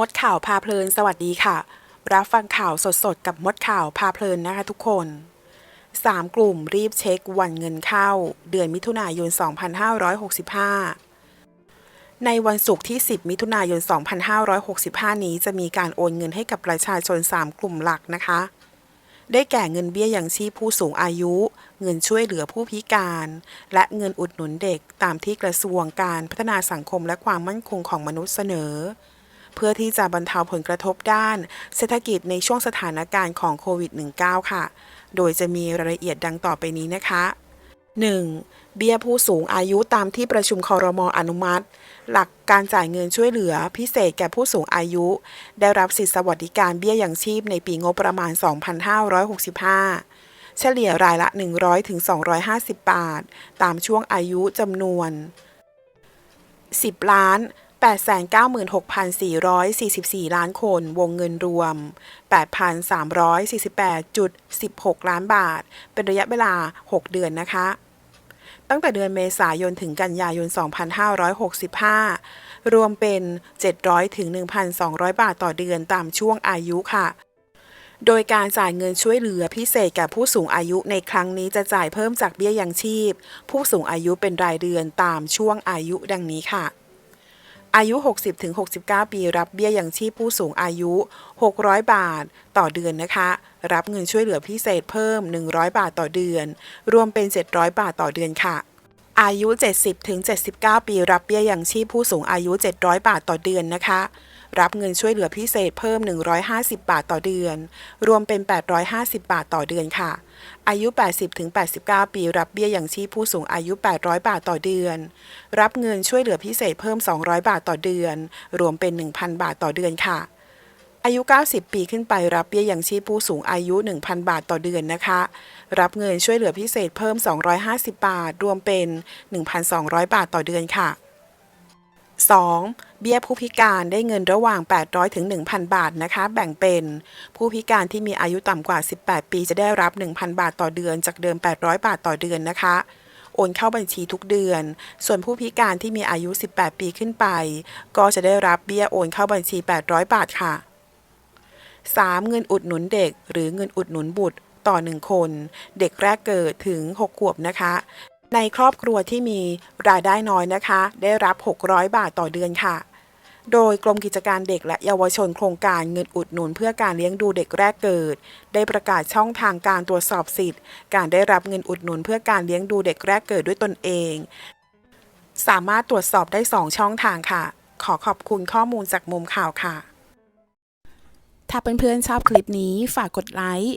มดข่าวพาเพลิน สวัสดีค่ะ รับฟังข่าวสดๆ กับมดข่าวพาเพลินนะคะทุกคน 3 กลุ่มรีบเช็ควันเงินเข้า เดือนมิถุนายน 2565 ในวันศุกร์ที่ 10 มิถุนายน 2565 นี้จะมีการโอนเงินให้กับประชาชน 3 กลุ่มหลักนะคะ ได้แก่เงินเบี้ยยังชีพผู้สูงอายุ เงินช่วยเหลือผู้พิการ และเงินอุดหนุนเด็กตามที่กระทรวงการพัฒนาสังคมและความมั่นคงของมนุษย์เสนอ เพื่อที่จะบรรเทาผลกระทบด้าน เศรษฐกิจในช่วงสถานการณ์ของโควิด -19 ค่ะ โดยจะมีรายละเอียดดังต่อไปนี้นะคะ 1. เบี้ยผู้สูงอายุตามที่ประชุมคอรมออนุมัติ หลักการจ่ายเงินช่วยเหลือพิเศษแก่ผู้สูงอายุ ได้รับสิทธิสวัสดิการเบี้ยยังชีพในปีงบประมาณ 2565 เฉลี่ยรายละ 100ถึง250 บาท ตามช่วงอายุจำนวน 10 ล้าน 896,444 ล้านคน วงเงินรวม 8,348.16 ล้านบาท เป็นระยะเวลา 6 เดือนนะคะ ตั้งแต่เดือนเมษายนถึงกันยายน 2565 รวมเป็น 700ถึง1,200 บาทต่อเดือนตามช่วงอายุค่ะ โดยการจ่ายเงินช่วยเหลือพิเศษแก่ผู้สูงอายุในครั้งนี้จะจ่ายเพิ่มจากเบี้ยยังชีพ ผู้สูงอายุเป็นรายเดือนตามช่วงอายุดังนี้ค่ะ อายุ 60-69 ปีรับเบี้ยยังชีพผู้สูงอายุ 600 บาทต่อเดือนนะคะ รับเงินช่วยเหลือพิเศษเพิ่ม 100 บาทต่อเดือน รวมเป็น 700 บาทต่อเดือนค่ะ อายุ 70-79 ปีรับเบี้ยยังชีพผู้สูงอายุ 700 บาทต่อเดือนนะคะ รับเงินช่วยเหลือพิเศษเพิ่ม 150 บาทต่อเดือน รวมเป็น 850 บาทต่อเดือนค่ะ อายุ 80-89 ปี รับเบี้ยอยังชีพผู้สูงอายุ 800 บาทต่อเดือน รับเงินช่วยเหลือพิเศษเพิ่ม 200 บาทต่อเดือน รวมเป็น 1,000 บาทต่อเดือนค่ะอายุ 90 ปีขึ้นไปรับเบี้ยยังชีพผู้สูงอายุ 1,000 บาทต่อเดือนนะคะ รับเงินช่วยเหลือพิเศษเพิ่ม 250 บาท รวมเป็น 1,200 บาทต่อเดือนค่ะ 2. เบี้ยผู้พิการได้เงินระหว่าง 800ถึง1,000 บาทนะคะ แบ่งเป็น ผู้พิการที่มีอายุต่ำกว่า 18 ปีจะได้รับ 1,000 บาทต่อเดือน จากเดิม 800 บาทต่อเดือนนะคะ โอนเข้าบัญชีทุกเดือน ส่วนผู้พิการที่มีอายุ 18 ปีขึ้นไป ก็จะได้รับเบี้ยโอนเข้าบัญชี 800 บาทค่ะ 3. เงินอุดหนุนเด็ก หรือเงินอุดหนุนบุตรต่อ 1 คน เด็กแรกเกิดถึง 6 ขวบนะคะ ในครอบครัวที่มีรายได้น้อยนะคะ ได้รับ 600 บาทต่อเดือนค่ะ โดยกรมกิจการเด็กและเยาวชนโครงการเงินอุดหนุนเพื่อการเลี้ยงดูเด็กแรกเกิด ได้ประกาศช่องทางการตรวจสอบสิทธิ์ การได้รับเงินอุดหนุนเพื่อการเลี้ยงดูเด็กแรกเกิดด้วยตนเอง สามารถตรวจสอบได้ 2 ช่องทางค่ะ ขอขอบคุณข้อมูลจากมุมข่าวค่ะ ถ้าเพื่อนๆชอบคลิปนี้ฝากกดไลค์